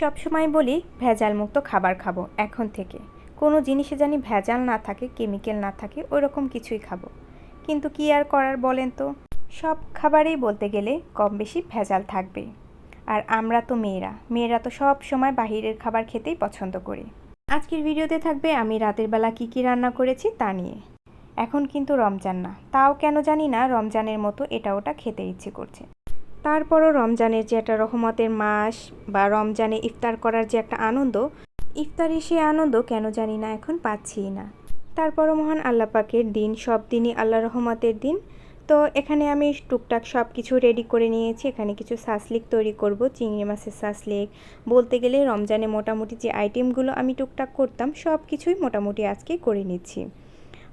সবসময় বলি ভেজাল মুক্ত খাবার খাব, এখন থেকে। কোনো জিনিসে জানি ভেজাল না থাকে, কেমিক্যাল না থাকে ওই রকম কিছুই খাব। কিন্তু কি আর করার বলেন তো? সব খাবারেই বলতে গেলে কম বেশি ভেজাল থাকবে। আর আমরা তো মেয়েরা মেয়েরা তো সব সময় বাহিরের খাবার খেতেই পছন্দ করি। আজকের ভিডিওতে থাকবে আমি রাতের বেলা কি কি রান্না করেছি তা নিয়ে। এখন কিন্তু রমজান না, তাও কেন জানি না, রমজানের মতো এটা ওটা খেতে ইচ্ছে করছে। তারপরও রমজানের যে একটা রহমতের মাস বা রমজানে ইফতার করার যে একটা আনন্দ ইফতারে সে আনন্দ কেন জানি না এখন পাচ্ছি না। তারপরও মহান আল্লাহ পাকের দিন, সব দিনই আল্লাহ রহমতের দিন। তো এখানে আমি টুকটাক সব কিছু রেডি করে নিয়েছি। এখানে কিছু সাসলিক তৈরি করব, চিংড়ি মাছের সাসলিক বলতে গেলে রমজানে মোটামুটি যে আইটেমগুলো আমি টুকটাক করতাম সব কিছুই মোটামুটি আজকে করে নিচ্ছি।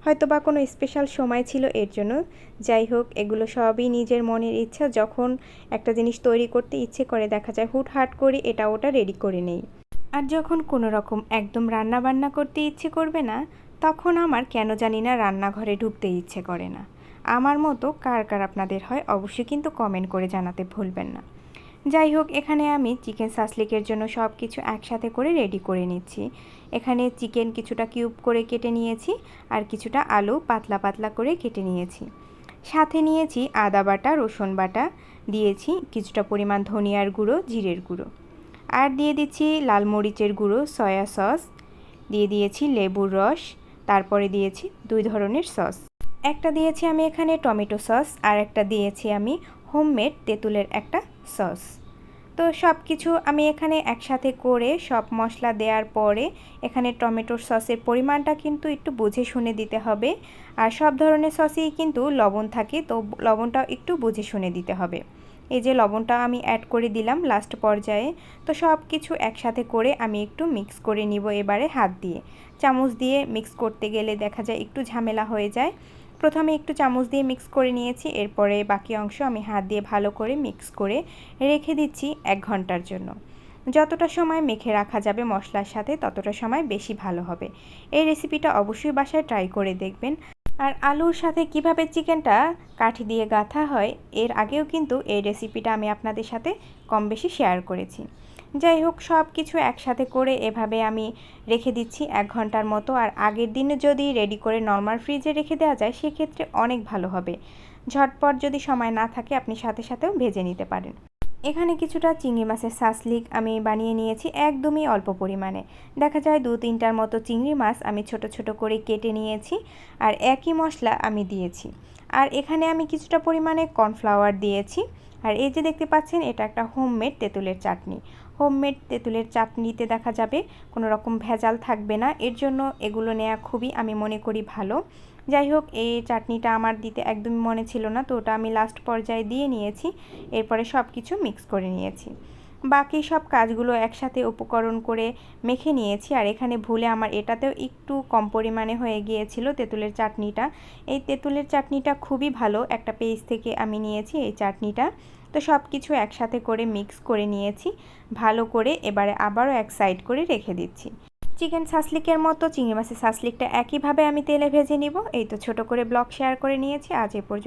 হয়তো বা কোনো স্পেশাল সময় ছিল এর জন্য। যাই হোক, এগুলো সবই নিজের মনের ইচ্ছা। যখন একটা জিনিস তৈরি করতে ইচ্ছে করে, দেখা যায় হুটহাট করে এটা ওটা রেডি করে নেই। আর যখন কোনো রকম একদম রান্না বান্না করতে ইচ্ছে করবে না, তখন আমার কেন জানি না রান্নাঘরে ঢুকতে ইচ্ছে করে না। আমার মতো কার কার আপনাদের হয়, অবশ্যই কিন্তু কমেন্ট করে জানাতে ভুলবেন না। যাই হোক, এখানে আমি চিকেন সাসলিকের জন্য সব কিছু একসাথে করে রেডি করে নিচ্ছি। এখানে চিকেন কিছুটা কিউব করে কেটে নিয়েছি আর কিছুটা আলু পাতলা পাতলা করে কেটে নিয়েছি। সাথে নিয়েছি আদা বাটা, রসুন বাটা, দিয়েছি কিছুটা পরিমাণ ধনিয়ার গুঁড়ো, জিরের গুঁড়ো। আর দিয়ে দিচ্ছি লাল মরিচের গুঁড়ো সয়া সস দিয়ে দিয়েছি লেবুর রস, তারপরে দিয়েছি দুই ধরনের সস একটা দিয়েছি আমি এখানে টমেটো সস আর একটা দিয়েছি আমি হোমমেড তেঁতুলের একটা সস। তো সব কিছু আমি এখানে একসাথে করে সব মশলা দেওয়ার পরে এখানে টমেটোর সসের পরিমাণটা কিন্তু একটু বুঝে শুনে দিতে হবে। আর সব ধরনের সসেই কিন্তু লবণ থাকে, তো লবণটাও একটু বুঝে শুনে দিতে হবে। এই যে লবণটা আমি অ্যাড করে দিলাম লাস্ট পর্যায়ে, তো সব কিছু একসাথে করে আমি একটু মিক্স করে নিব এবারে হাত দিয়ে। চামচ দিয়ে মিক্স করতে গেলে দেখা যায় একটু ঝামেলা হয়ে যায়। প্রথমে একটু চামচ দিয়ে মিক্স করে নিয়েছি, এরপরে বাকি অংশ আমি হাত দিয়ে ভালো করে মিক্স করে রেখে দিচ্ছি এক ঘণ্টার জন্য। যতটা সময় মেখে রাখা যাবে মশলার সাথে, ততটা সময় বেশি ভালো হবে। এই রেসিপিটা অবশ্যই বাসায় ট্রাই করে দেখবেন। আর আলুর সাথে কীভাবে চিকেনটা কাঠি দিয়ে গাঁথা হয়, এর আগেও কিন্তু এই রেসিপিটা আমি আপনাদের সাথে কম বেশি শেয়ার করেছি। যাই হোক সব কিছু একসাথে করে এভাবে আমি রেখে দিচ্ছি এক ঘণ্টার মতো। আর আগের দিনে যদি রেডি করে নর্মাল ফ্রিজে রেখে দেওয়া যায়, সেক্ষেত্রে অনেক ভালো হবে। ঝটপট যদি সময় না থাকে, আপনি সাথে সাথেও ভেজে নিতে পারেন। এখানে কিছুটা চিংড়ি মাছের সাসলিক আমি বানিয়ে নিয়েছি একদমই অল্প পরিমাণে। দেখা যায় দু তিনটার মতো চিংড়ি মাছ আমি ছোট ছোট করে কেটে নিয়েছি আর একই মশলা আমি দিয়েছি। আর এখানে আমি কিছুটা পরিমাণে কর্নফ্লাওয়ার দিয়েছি। আর এই যে দেখতে পাচ্ছেন, এটা একটা হোমমেড তেঁতুলের চাটনি। হোমমেড তেঁতুলের চাটনিতে দেখা যাবে কোনো রকম ভেজাল থাকবে না। এর জন্য এগুলো নেওয়া খুবই আমি মনে করি ভালো। যাই হোক, এই চাটনিটা আমার দিতে একদমই মনে ছিল না, তো ওটা আমি লাস্ট পর্যায়ে দিয়ে নিয়েছি। এরপরে সব কিছু মিক্স করে নিয়েছি। বাকি সব কাজগুলো একসাথে উপকরণ করে মেখে নিয়েছি। আর এখানে ভুলে আমার এটাতেও একটু কম পরিমাণে হয়ে গিয়েছিল তেঁতুলের চাটনিটা। এই তেঁতুলের চাটনিটা খুবই ভালো একটা পেজ থেকে আমি নিয়েছি এই চাটনিটা। তো সব কিছু একসাথে করে মিক্স করে নিয়েছি। ভালো করে এবারে আবারও এক সাইড করে রেখে দিচ্ছি। চিকেন সাসলিকের মতো, চিংড়ি মাছের সাসলিকটা একইভাবে আমি তেলে ভেজে নিব। এই তো ছোট করে ব্লগ শেয়ার করে নিয়েছি। আজ এ পর্যন্ত